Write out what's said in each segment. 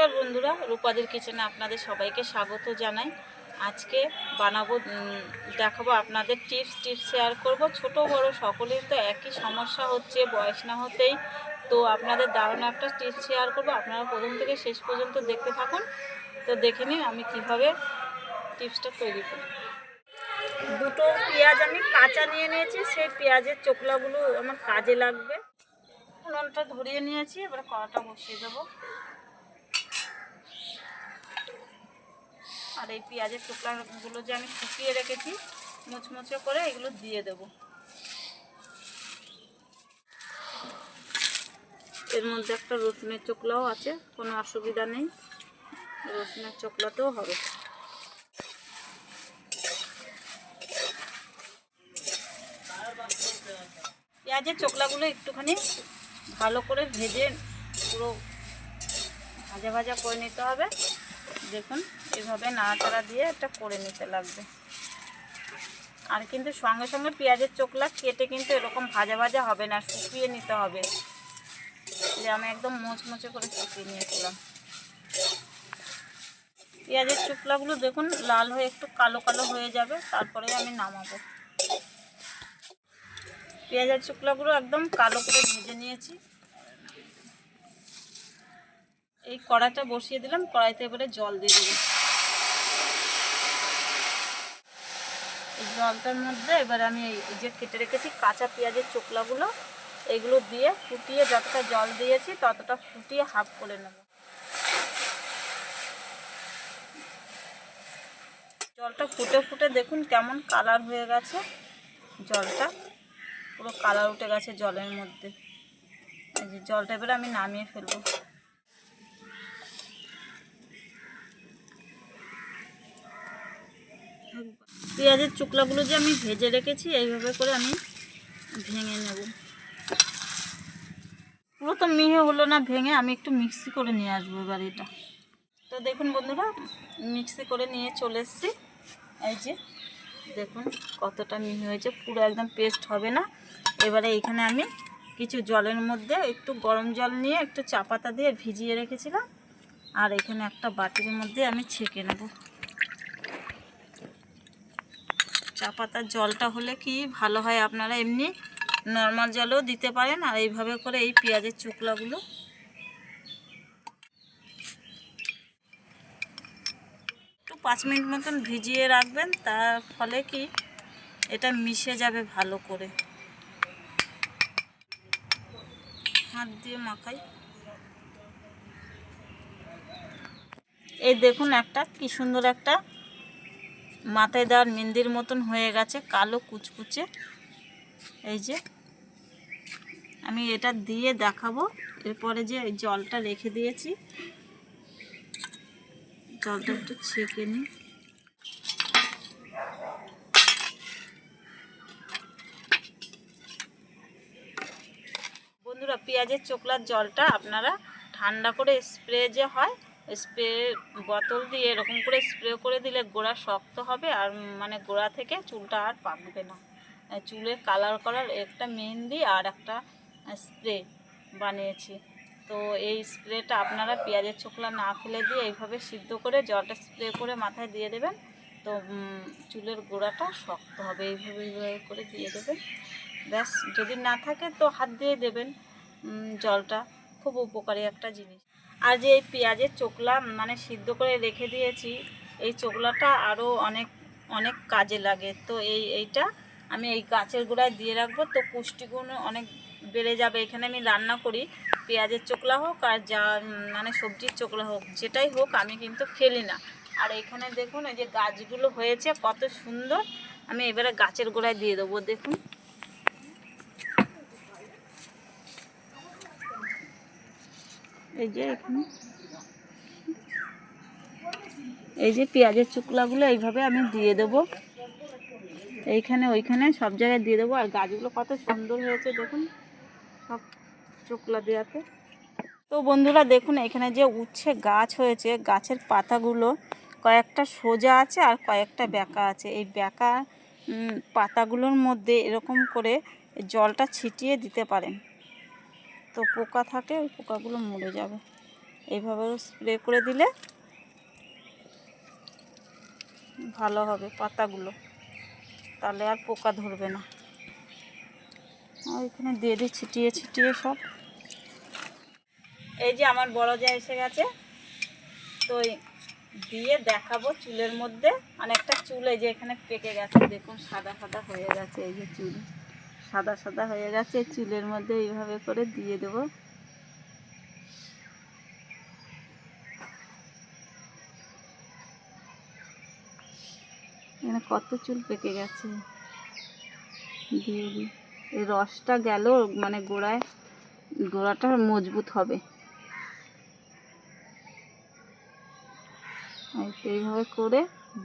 নমস্কার বন্ধুরা, রূপাদের কিচেনে আপনাদের সবাইকে স্বাগত জানাই। আজকে বানাবো দেখাবো আপনাদের টিপস টিপস শেয়ার করব। ছোট, বড় সকলের তো একই সমস্যা হচ্ছে, বয়স না হতেই। তো আপনাদের দারুণ একটা টিপস শেয়ার করব। আপনারা প্রথম থেকে শেষ পর্যন্ত দেখতে থাকুন। তো দেখে নিন আমি কীভাবে টিপসটা তৈরি করি। দুটো পেঁয়াজ আমি কাঁচা নিয়ে নিয়েছি, সেই পেঁয়াজের চোকলাগুলো আমার কাজে লাগবে। উনুনটা ধরিয়ে নিয়েছি, এবার কড়াটা বসিয়ে দেবো। আর এই পেঁয়াজের টুকরাগুলো যে আমি শুকিয়ে রেখেছি, মুচমুচে করে এগুলো দিয়ে দেব। এর মধ্যে একটা রসুনের চোকলাও আছে, কোনো অসুবিধা নেই। রসুনের চোকলাতেও হবে। পেঁয়াজের চোকলাগুলো একটুখানি ভালো করে ভেজে পুরো ভাজা ভাজা করে নিতে হবে। দেখুন। এভাবে নাড়াচাড়া দিয়ে এটা করে নিতে লাগবে। আর কিন্তু সঙ্গে সঙ্গে পেঁয়াজের চোকলা কেটে কিন্তু এরকম ভাজা ভাজা হবে না, শুকিয়ে নিতে হবে। যে আমি একদম মোচমোচে করে শুকিয়ে নিয়েছিলাম। পেঁয়াজের চোকলাগুলো দেখুন লাল হয়ে একটু কালো কালো হয়ে যাবে, তারপরে আমি নামাবো। পেঁয়াজের চোকলাগুলো একদম কালো করে ভেজে নিয়েছি। এই কড়াইটা বসিয়ে দিলাম, কড়াইতে এবারে জল দিয়ে এই জলটার মধ্যে এবার আমি এই যে কেটে রেখেছি কাঁচা পেঁয়াজের চোকলাগুলো, এগুলো দিয়ে ফুটিয়ে যতটা জল দিয়েছি ততটা ফুটিয়ে হাফ করে নেব। জলটা ফুটে ফুটে দেখুন কেমন কালার হয়ে গেছে। জলটা পুরো কালার উঠে গেছে জলের মধ্যে। জলটা এবারে আমি নামিয়ে ফেলব। পেঁয়াজের চুকলাগুলো যে আমি ভেজে রেখেছি, এইভাবে করে আমি ভেঙে নেব। পুরো তো মিহে হলো না ভেঙে, আমি একটু মিক্সি করে নিয়ে আসব এবার এটা। তো দেখুন বন্ধুরা, মিক্সি করে নিয়ে চলে এসেছি। এই যে, দেখুন কতটা মিহি হয়েছে, পুরো একদম পেস্ট হবে না। এবারে এখানে আমি কিছু জলের মধ্যে একটু গরম জল নিয়ে একটু চা পাতা দিয়ে ভিজিয়ে রেখেছিলাম। আর এখানে একটা বাটির মধ্যে আমি ছেঁকে নেব। চা পাতার জলটা হলে কি ভালো হয় আপনারা এমনি নর্মাল জলেও দিতে পারেন, আর এইভাবে করে এই পেঁয়াজের চুকলাগুলো। একটু পাঁচ মিনিট মতন ভিজিয়ে রাখবেন, তার ফলে কি এটা মিশে যাবে ভালো করে। হাত দিয়ে মাখাই। এই দেখুন একটা কি সুন্দর একটা মাথায় দেওয়ার মেহেন্দির মতন হয়ে গেছে, কালো কুচকুচে। এই যে, আমি এটা দিয়ে দেখাবো। এরপরে যে জলটা রেখে দিয়েছি, জলটা একটু ছেঁকে নিই। বন্ধুরা, পেঁয়াজের চোকলার জলটা আপনারা ঠান্ডা করে স্প্রে যে হয় স্প্রে বোতল দিয়ে এরকম করে স্প্রে করে দিলে গোড়া শক্ত হবে আর মানে গোড়া থেকে চুলটা আর পাকবে না। চুলে কালার করার একটা মেহেন্দি আর একটা স্প্রে বানিয়েছি। তো এই স্প্রেটা আপনারা পেঁয়াজের চোখলা না ফেলে দিয়ে এইভাবে সিদ্ধ করে জলটা স্প্রে করে মাথায় দিয়ে দেবেন। তো চুলের গোড়াটা শক্ত হবে। এইভাবে এইভাবে করে দিয়ে দেবেন। ব্যাস, যদি না থাকে তো হাত দিয়ে দেবেন জলটা। খুব উপকারী একটা জিনিস। আর যে এই পেঁয়াজের চোকলা মানে সিদ্ধ করে রেখে দিয়েছি। এই চোকলাটা আরও অনেক অনেক কাজে লাগে। তো এই, এইটা আমি এই গাছের গোড়ায় দিয়ে রাখব। তো পুষ্টিগুণ অনেক বেড়ে যাবে। এখানে আমি রান্না করি পেঁয়াজের চোকলা হোক আর যা মানে সবজির চোকলা হোক, যেটাই হোক আমি কিন্তু ফেলি না। আর এখানে দেখুন, এই যে গাছগুলো হয়েছে, কত সুন্দর। আমি এবারে গাছের গোড়ায় দিয়ে দেবো। দেখুন। এই যে এখানে। এই যে পেঁয়াজের চুকলাগুলো এইভাবে আমি দিয়ে দেবো। এইখানে, ওইখানে সব জায়গায় দিয়ে দেবো। আর গাছগুলো কত সুন্দর হয়েছে দেখুন, সব চুকলা দেওয়াতে। তো বন্ধুরা দেখুন, এখানে যে উচ্ছে গাছ হয়েছে, গাছের পাতাগুলো কয়েকটা সোজা আছে আর কয়েকটা বেঁকা আছে। এই বেঁকা পাতাগুলোর মধ্যে এরকম করে জলটা ছিটিয়ে দিতে পারেন। তো পোকা থাকে, ওই পোকাগুলো মরে যাবে। এইভাবে স্প্রে করে দিলে ভালো হবে পাতাগুলো। তাহলে আর পোকা ধরবে না। এখানে দিয়ে দিই ছিটিয়ে ছিটিয়ে সব। এই যে আমার বড় যা এসে গেছে, তো দিয়ে দেখাবো চুলের মধ্যে। অনেকটা চুল এই যে এখানে পেকে গেছে, দেখুন সাদা সাদা হয়ে গেছে এই যে চুল। সাদা সাদা হয়ে গেছে, চুলের মধ্যে এইভাবে করে দিয়ে দেবো। এখানে কত চুল পেকে গেছে। দিয়ে দিই। এই রসটা গেল মানে গোড়ায়, গোড়াটা মজবুত হবে। এই এইভাবে করে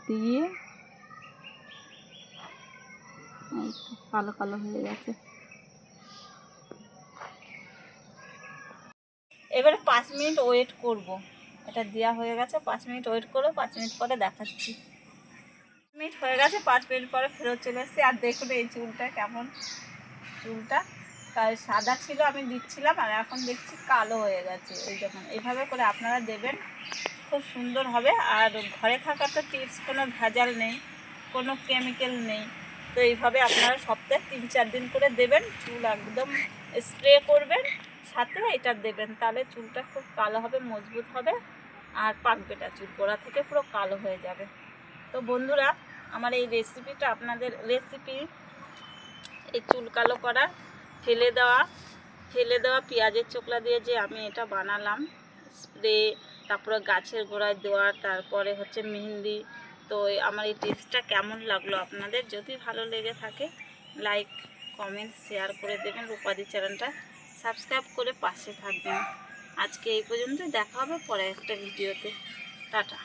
দিয়ে কালো কালো হয়ে গেছে। এবারে পাঁচ মিনিট ওয়েট করব। এটা দেওয়া হয়ে গেছে, পাঁচ মিনিট ওয়েট করব পাঁচ মিনিট পরে দেখাচ্ছি। মিনিট হয়ে গেছে, পাঁচ মিনিট পরে ফেরত চলে এসেছি। আর দেখুন এই চুলটা কেমন। চুলটা তাই সাদা ছিল, আমি দিচ্ছিলাম, আর এখন দেখছি কালো হয়ে গেছে। এই যখন এইভাবে করে আপনারা দেবেন, খুব সুন্দর হবে। আর ঘরে থাকা তো টিপস কোনো ভেজাল নেই, কোনো কেমিক্যাল নেই। তো এইভাবে আপনারা সপ্তাহে তিন, চার দিন করে দেবেন, চুল একদম স্প্রে করবেন, সাথে এটা দেবেন। তাহলে চুলটা খুব কালো হবে, মজবুত হবে, আর পাকবে না চুল, গোড়া থেকে পুরো কালো হয়ে যাবে। তো বন্ধুরা, আমার এই রেসিপিটা আপনাদের রেসিপি এই চুল কালো করা, ফেলে দেওয়া ফেলে দেওয়া পেঁয়াজের চোকলা দিয়ে যে আমি এটা বানালাম স্প্রে তারপরে গাছের গোড়ায় দেওয়া তারপরে হচ্ছে মেহেন্দি তো আমার এই টিপসটা কেমন লাগল আপনাদের? যদি ভালো লেগে থাকে লাইক কমেন্ট শেয়ার করে দেবেন রূপাদি চ্যানেলটা। সাবস্ক্রাইব করে পাশে থাকবেন। আজকে এই পর্যন্ত দেখা হবে পরে একটা ভিডিওতে। টাটা।